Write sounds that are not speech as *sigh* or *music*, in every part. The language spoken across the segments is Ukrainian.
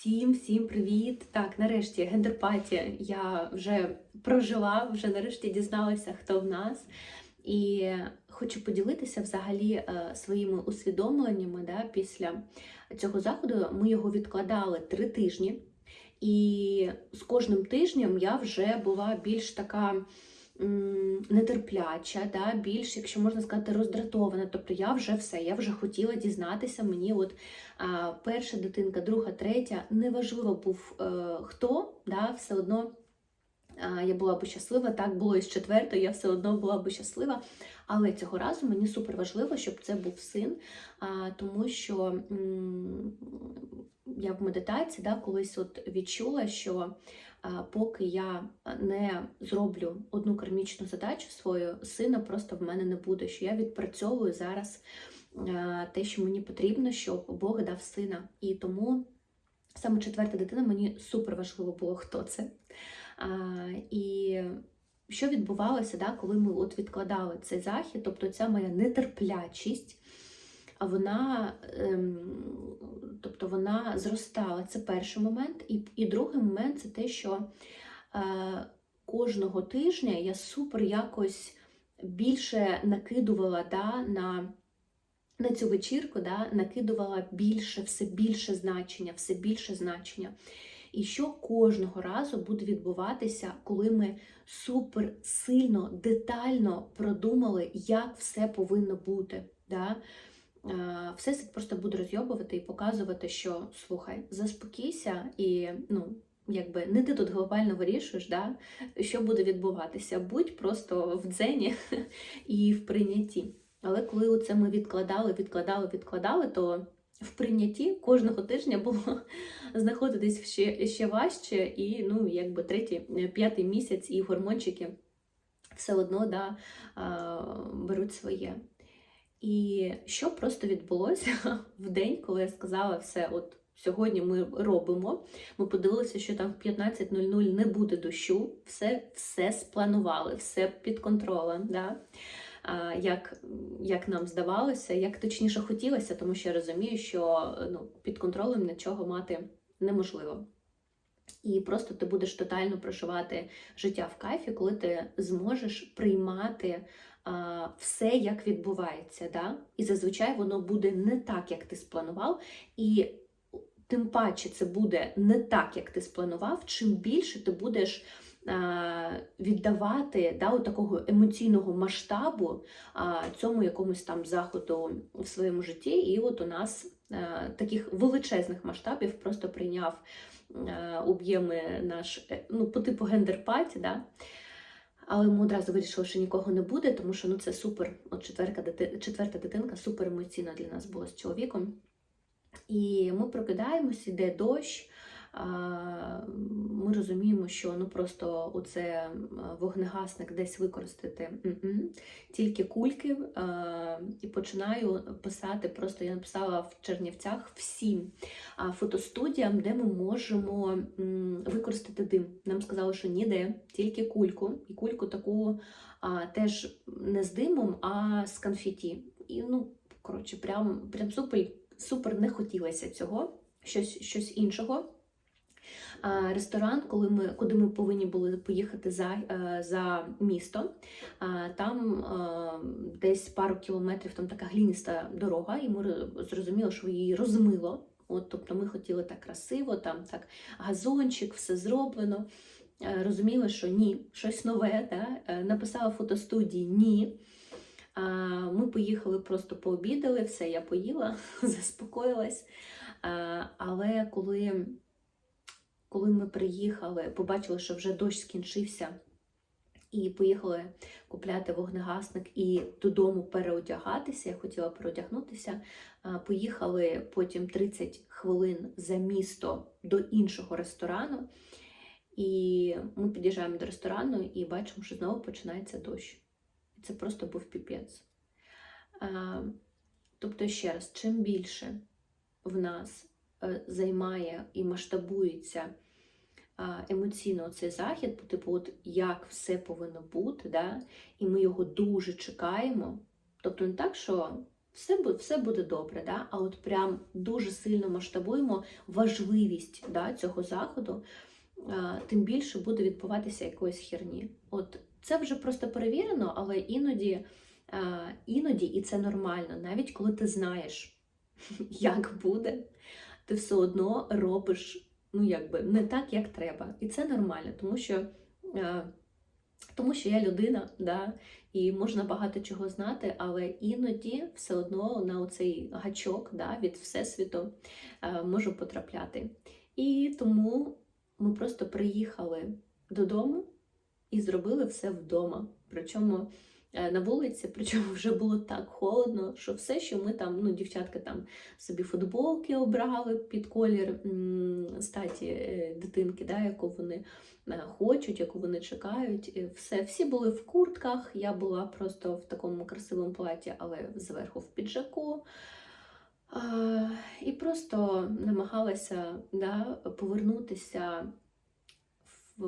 Всім, всім привіт! Так, нарешті гендерпаті я вже прожила, вже нарешті дізналася, хто в нас. І хочу поділитися взагалі е, своїми усвідомленнями да, після цього заходу. Ми його відкладали три тижні, і з кожним тижнем я вже була більш така нетерпляча, да, більш, якщо можна сказати, роздратована. Тобто я вже все, я вже хотіла дізнатися. Мені от а, перша дитинка, друга, третя, неважливо був а, хто, да, все одно. Я була би щаслива, так було і з четвертою, я все одно була би щаслива. Але цього разу мені супер важливо, щоб це був син, тому що я в медитації да, колись от відчула, що поки я не зроблю одну кармічну задачу свою, сина просто в мене не буде. Що я відпрацьовую зараз те, що мені потрібно, щоб Бог дав сина. І тому саме четверта дитина мені супер важливо було, хто це. А, і що відбувалося, да, коли ми от відкладали цей захід, тобто ця моя нетерплячість, а вона, ем, тобто вона зростала. Це перший момент. І, і другий момент це те, що е, кожного тижня я супер якось більше накидувала да, на. На цю вечірку да, накидувала більше, все більше значення, все більше значення. І що кожного разу буде відбуватися, коли ми супер сильно, детально продумали, як все повинно бути. Да? Все це просто буде розйобувати і показувати, що слухай, заспокійся і ну. Якби не ти тут глобально вирішуєш, да, що буде відбуватися. Будь просто в дзені *laughs* і в прийнятті. Але коли це ми відкладали, відкладали, відкладали, то в прийнятті кожного тижня було *laughs* знаходитись ще, ще важче, і ну, якби третій, п'ятий місяць і гормончики все одно да, беруть своє. І що просто відбулося *laughs* в день, коли я сказала все, от сьогодні ми робимо. Ми подивилися, що там в 15.00 не буде дощу, все все спланували, все під контролем. Да? Як, як нам здавалося, як точніше хотілося, тому що я розумію, що ну, під контролем нічого мати неможливо. І просто ти будеш тотально проживати життя в кайфі, коли ти зможеш приймати а, все, як відбувається. Да? І зазвичай воно буде не так, як ти спланував. І тим паче це буде не так, як ти спланував, чим більше ти будеш віддавати да, от такого емоційного масштабу цьому якомусь там заходу в своєму житті. І от у нас таких величезних масштабів просто прийняв об'єми наш е, ну, по типу гендер-паті, да? але ми одразу вирішили, що нікого не буде, тому що ну, це супер. От четверта, дити, четверта дитинка супер емоційна для нас була з чоловіком. І ми прокидаємось, іде дощ. Ми розуміємо, що ну просто оце вогнегасник десь використати тільки кульки, і починаю писати. Просто я написала в Чернівцях всім фотостудіям, де ми можемо використати дим. Нам сказали, що ніде, тільки кульку, і кульку таку теж не з димом, а з конфеті. І ну, коротше, прям прям супер, супер не хотілося цього, щось, щось іншого. Ресторан, коли ми, куди ми повинні були поїхати за е, за місто, там десь пару кілометрів там така глініста дорога, і ми зрозуміли, що її розмило. От, Тобто ми хотіли так красиво, там так газончик, все зроблено. Е, розуміли, що ні, щось нове. Да? Е, написала фотостудії ні. Ми поїхали, просто пообідали, все, я поїла, *laughs* заспокоїлась. Але коли коли ми приїхали, побачили, що вже дощ скінчився, і поїхали купляти вогнегасник і додому переодягатися. Я хотіла переодягнутися. Поїхали потім 30 хвилин за місто до іншого ресторану. І ми під'їжджаємо до ресторану і бачимо, що знову починається дощ. Це просто був піпець. Тобто, ще раз, чим більше в нас займає і масштабується емоційно цей захід, типу, от як все повинно бути, да? і ми його дуже чекаємо. Тобто не так, що все, все буде добре, да? а от прям дуже сильно масштабуємо важливість да, цього заходу, тим більше буде відбуватися якоїсь херні. От це вже просто перевірено, але іноді, іноді, і це нормально, навіть коли ти знаєш, *laughs* як буде, ти все одно робиш ну, якби, не так, як треба. І це нормально, тому що. а, тому що я людина, да, і можна багато чого знати, але іноді все одно на оцей гачок да, від Всесвіту е, можу потрапляти. І тому ми просто приїхали додому і зробили все вдома. Причому е, на вулиці, причому вже було так холодно, що все, що ми там, ну, дівчатка там собі футболки обрали під колір статі е, дитинки, да, яку вони е, хочуть, яку вони чекають. Все, всі були в куртках. Я була просто в такому красивому платі, але зверху в піджаку. І просто намагалася да, повернутися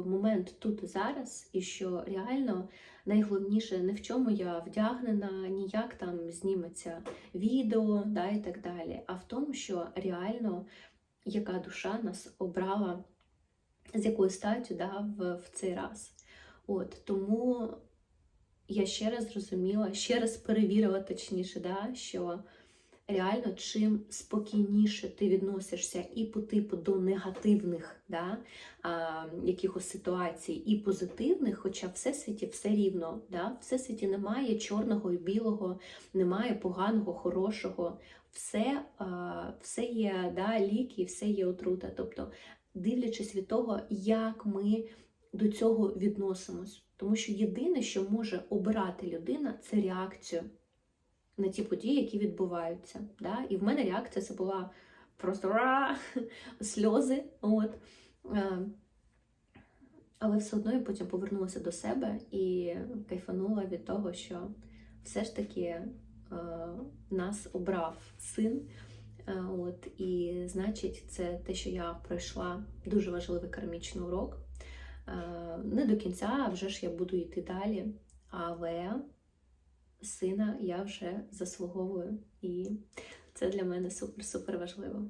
в момент тут і зараз, і що реально найголовніше не в чому я вдягнена, ніяк там зніметься відео да, і так далі, а в тому, що реально яка душа нас обрала з якою статтю да, в, в цей раз. От, тому я ще раз зрозуміла, ще раз перевірила точніше, да, що реально чим спокійніше ти відносишся і по типу до негативних да, а, якихось ситуацій, і позитивних, хоча в всесвіті все рівно. Да? В всесвіті немає чорного і білого, немає поганого, хорошого. Все, а, все є да, ліки, все є отрута. Тобто, дивлячись від того, як ми до цього відносимось. Тому що єдине, що може обирати людина, це реакцію на ті події, які відбуваються. Да? І в мене реакція це була просто сльози. От. Е, Але все одно я потім повернулася до себе і кайфанула від того, що все ж таки е, нас обрав син. Е, От, і значить, це те, що я пройшла дуже важливий кармічний урок. Е, Не до кінця, а вже ж я буду йти далі. Але сина я вже заслуговую, і це для мене супер-супер важливо.